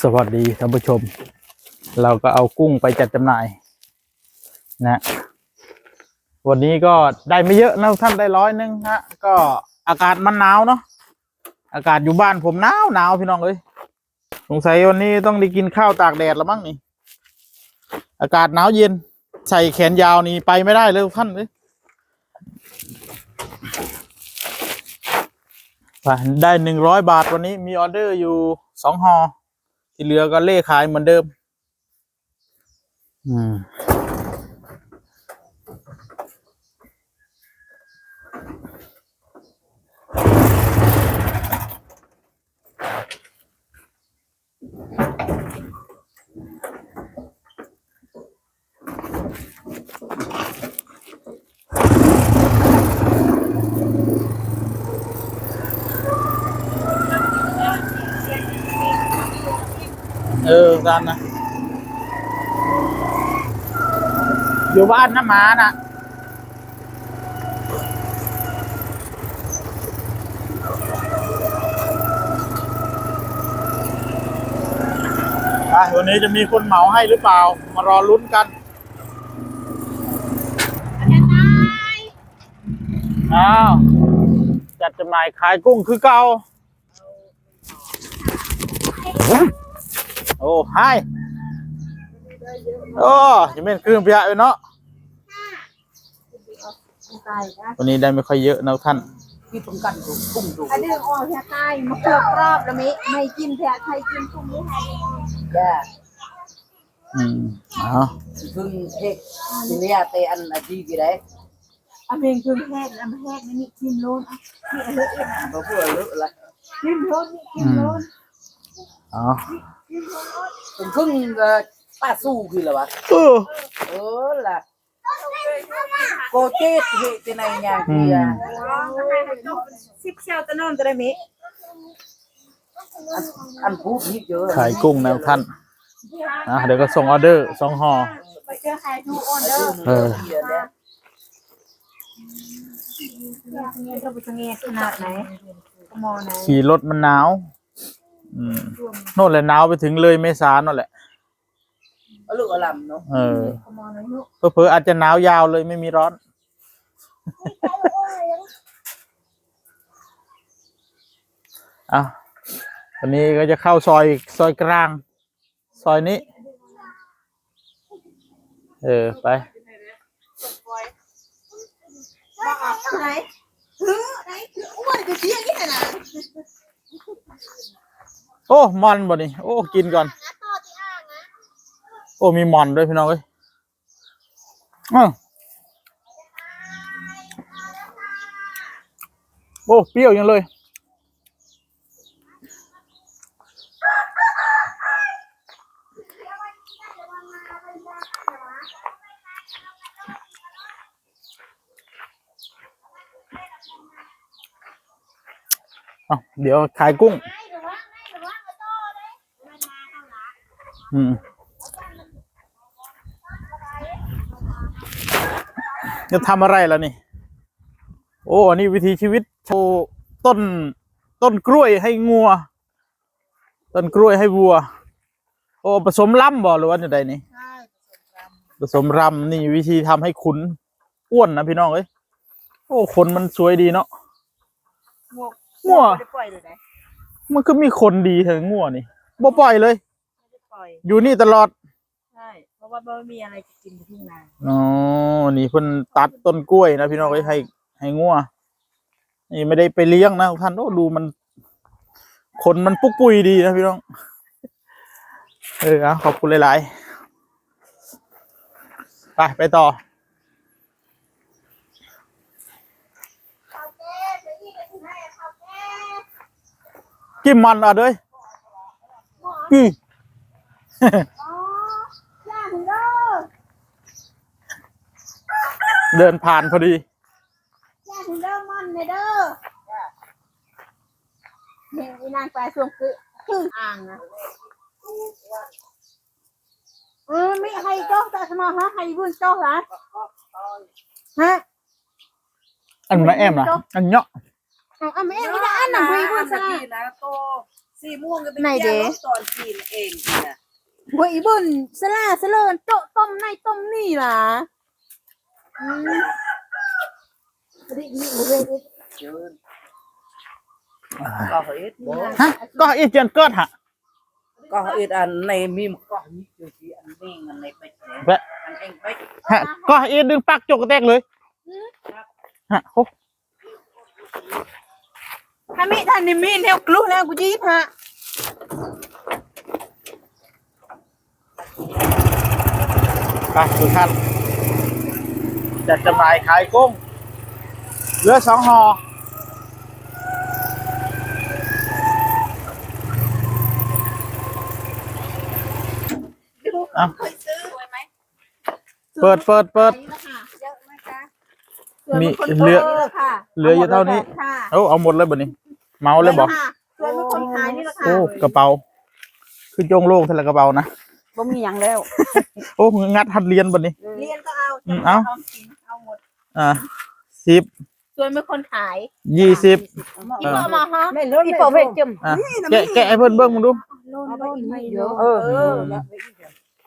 สวัสดีท่านผู้ชม เราก็เอากุ้งไปจัดจำหน่าย นะ วันนี้ก็ได้ไม่เยอะนะท่านได้ร้อยหนึงฮะ ก็อากาศมันหนาวเนาะอากาศอยู่บ้านผมหนาวหนาวพี่น้องเอ้ยสงสัยวันนี้ต้องได้กินข้าวตากแดดแล้วมั้งนี่ อากาศหนาวเย็น ใส่แขนยาวนี่ไปไม่ได้เลยท่านเลยไปได้หนึ่งร้อยบาทวันนี้มีออเดอร์อยู่สองห่อ ที่เหลือก็เล่ขายเหมือนเดิม อืม เออกันนะอยู่บ้านน้ำหมาน่ะไปวันนี้จะมีคนเหมาให้หรือเปล่า มารอลุ้นกันอ้าวจัดจำหน่ายขายกุ้งคือเก่า โอ้ไฮโอ้จะเป็นเครื่องเพียเนาะตายนะวันนี้ได้ไม่ค่อยเยอะนะท่านที่ตรงกันถูกกุ้งถูกอันนี้อ่อนแพ้ตายมาเกือบรอบแล้วมิไม่กินแพ้ใครกินพรุ่งนี้ให้แย่อืมเอาพึ่งเทคทีนี้เตอันอาชีพกี่ได้อันเพลงคือแห้งอันแห้งนี่กินโลนนี่เฮ้ยเพราะพวกเราละกินโลนนี่กินโลนเอา เป็นพึ่งป้าสู้คือหรอวะ เออ เออล่ะโกเจ็ดเหตุในอย่างเดียสิบเช้าตะนอนตะมิอันพูดนิดเยอะขายกุ้งนะท่านอะเดี๋ยวก็ส่งออเดอร์สองห่อไปเจอใครดูอ่อนเด้อเออเนี่ยเนี่ยเราไปทางเงี้ยขนาดไหนกมอไหนขี่รถมันหนาว อืมโน่นแหละหนาวไปถึงเลยเมษาโน่นแหละเอาลูกอลำเนาะเออกมอไหนลูกเผลอๆอาจจะหนาวยาวเลยไม่มีร้อนอะวันนี้ก็จะเข้าซอยซอยกลาง ซอยนี้ เออไปไหนถือไหนถืออ้วนจะเสียนี่นะ โอ้มอนบ่นี่โอ้กินก่อน โอ้มีมอนด้วยพี่น้องเอ้ยอ้าวโอ้เปรี้ยวยังเลยอะเดี๋ยวขายกุ้ง อืมจะทำอะไรล่ะนี่ โอ้อันนี้วิธีชีวิตโชว์ต้น ต้นกล้วยให้งัว ต้นกล้วยให้วัว โอ้ผสมล่ำบ่หรือว่าจะใดนี่ใช่ผสมรำนี่วิธีทำให้ขุนอ้วนนะพี่น้องเอ้ยโอ้ขนมันสวยดีเนาะหมวกงัวไม่ได้ปล่อยเลยนะมันก็มีคนดีเถอะงัวนี่บ่ปล่อยเลยไม่ได้ ปล่อยอยู่นี่ตลอดใช่เพราะว่าไม่มีอะไรจะกินในทุ่งนาอ๋อนี่เพิ่นตัดต้นกล้วยนะพี่น้องเอ้ยให้ให้งัวนี่ไม่ได้ไปเลี้ยงนะทุกท่านโอ้ดูมันขนมันปุกปุยดีนะพี่น้องเออเอาขอบคุณหลายๆไปไปต่อกินมันอะเด้ยกี่อ๋ย่าถึง เด้อเดินผ่านพอดีย่าถึงเด้อมันเนี่ยเด้อเห็นอีนางปลาสวงคือคืออ่างนะเออไม่ให้โจ๊กแต่สมอฮะให้บุญโจ๊กเหรอฮะอันมาแอมนะอันเนาะเอาเอาไม่ไม่ได้อันนั้นให้บุญสซะกีนะโตสีม่วงก็เป็นไหนเด้ยาลดตอนกินเองนะ เฮ้ยบุญสลาสเลนโตะต้มในต้มนี่ล่ะอืมก็เฮ็ดฮะก็อีเจนเกิดฮะก็เฮ็ดอันในมีมก็มีอยู่ที่อันนี้อันในไปแฉแบะอันเองไปฮะก็อีดึงปากจกกระแตกเลยฮะโอ้ถ้ามีท่านนี่มีแนวกลุ้แล้วกูจีบฮะ ไปทุกท่านจัดจำหน่ายขายกุ้งเหลือสองห่อเอาเปิดเปิดเปิดมีเหลือค่ะเหลืออยู่เท่านี้ค่ะเอาเอาหมดเลยบ่นี้ เมาเลยบอกส่วนเป็นคนขายนี่แหละค่ะโอ้กระเป๋า คือโจงโล่งเท่าไหร่กระเป๋านะ บ่มีหยังแล้ว โอ้งัดหัดเรียนบ่นี้ เรียนก็เอาอืมเอากินเอาหมดอ่าสิบส่วนเป็นคนขายยี่สิบอีพ่อมาฮะไม่ลดอีปอเวจมอะแกะแกะให้เพื่อนเบิ้งมึงดูเอาไปอีกไม่เยอะเออเออ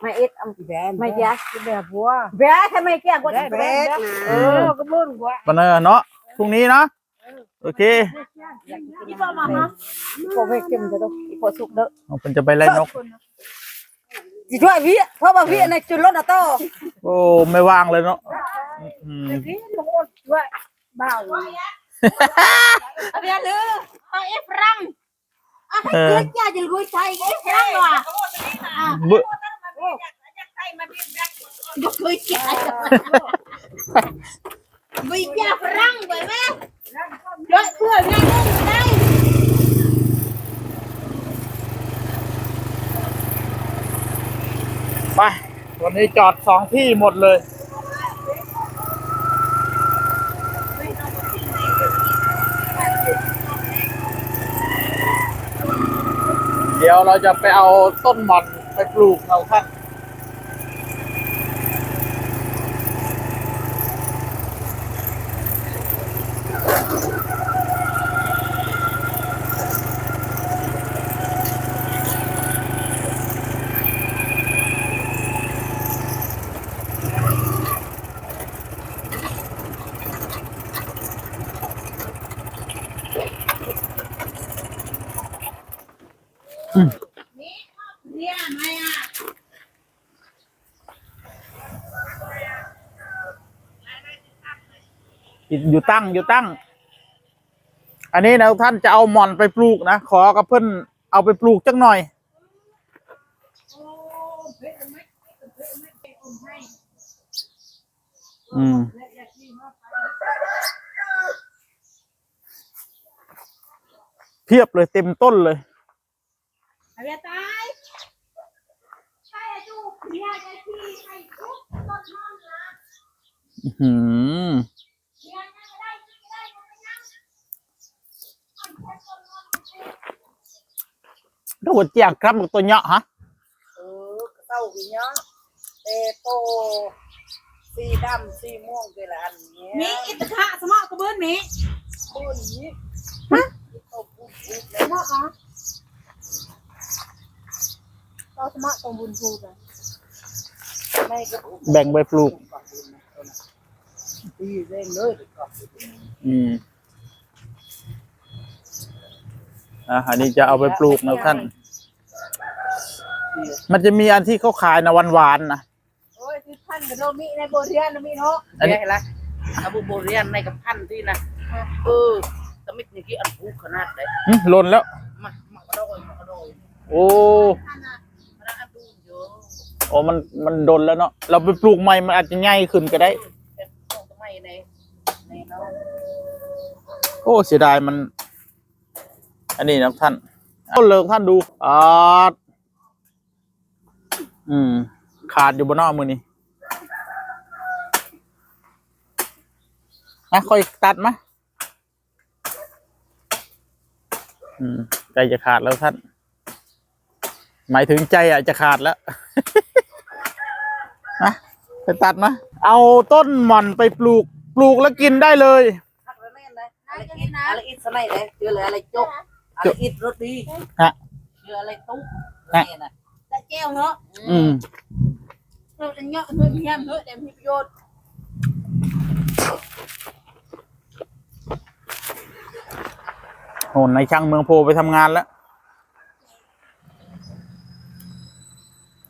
ไม่เอ็ดเอาแบนไม่ยะแบบบัวแบะทำไมแก่กว่าแบนแบะนะเออก็บ่นกว่าปะเนอเนาะพรุ่งนี้เนาะโอเคอีพ่อมาฮะ อีปอเวจมจะต้องอีปอสุกเด้อเอาเป็นจะไปไล่นก สิช่วยพี่เพราะว่าพี่ในจุดรถอะโตโอ้ไม่ว่างเลยเนาะอืมพี่ลงอ้นด้วยบ้าเอาไปเลยเอาเอฟรังอะให้เออเกิดยาจะรวยใจเอฟรังว่ะเบื่อยกเคยใจวิยาฝรั่ ไปวันนี้จอดสองที่หมดเลย เดี๋ยวเราจะไปเอาต้นหม่อนไปปลูกเราท่าน อยู่ตั้งอยู่ตั้ง อันนี้นะท่านจะเอาหม่อนไปปลูกนะขอกับเพื่อนเอาไปปลูกจักหน่อย อืมเพียบเลยเต็มต้นเลยเอาไปตายใช่ดูเนี่ยจะที่ให้ทุกต้นนอนนะ อื้อหือ เนี่ยจะได้จะได้ไม่นั่ง ดูว่าเจียกครับกับตัวเนาะฮะเออเต้าวิญญาเตโตสีดำสีม่วงคือละอันเนี้ยมีอิตคะสมอกระเบื้องมีปุ้ยฮะโตปุ๊บปุ๊บเลสยมอกอ๋อเราสมอกตรงบุญภูกันไม่ก็แบ่งไปปลูกตีเร่งเลยก็อืมอะอันนี้จะเอาไปปลูกนะท่าน มันจะมีอันที่เขาขายนะหวานๆนะโอ้ยที่ท่านกับโนมิในโบเรียนโนมิเนาะอันนี้นี่ละอาบุโบเรียนในกับพันที่นะเออตะมิดนี่กี่อันผูกขนาดไหนหึหล่นแล้วมามากระโดดมากระโดดโอ้ท่านอะมาอันดูเยอะโอ้มันมันโดนแล้วเนาะเราไปปลูกใหม่มันอาจจะง่ายขึ้นก็ได้เป็นของทำไมในในเนาะโอ้เสียดายมัน อันนี้นะท่านต้นเลิกท่านดูอ่า อืม ขาดอยู่บนนอกมือนี่นะค่อยตัดมะอืมใจจะขาดแล้วท่าน หมายถึงใจอะจะขาดแล้วนะไปตัดมะเอาต้นหม่อนไปปลูก ปลูกแล้วกินได้เลยพักแล้วแน่นเลยอะไรอิดอะไรอิดสไลด์เลยเจอเลยอะไรจกอะไรอิดรถดีฮะรืออะไรตุ๊กแอะเนี่ยนะ แต่แก้วเนาะอืมเราจะเงาะเฮ้ยเฮียมเฮ้ยแต่มีประโยชน์โหนในช่างเมืองโพไปทำงานแล้ว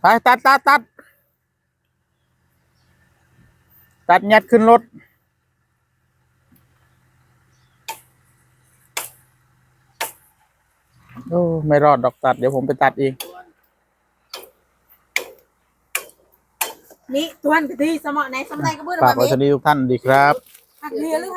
ไปตัดตัดตัดตัดยัดขึ้นรถ โอ้ ไม่รอดดอกตัด เดี๋ยวผมไปตัดเอง นี่ทวนกะทิสมอไหนสมได้ก็เบื่อฝากมาไว้เด็เท่านี้ทุกท่านดีครับ หักเรือหรือ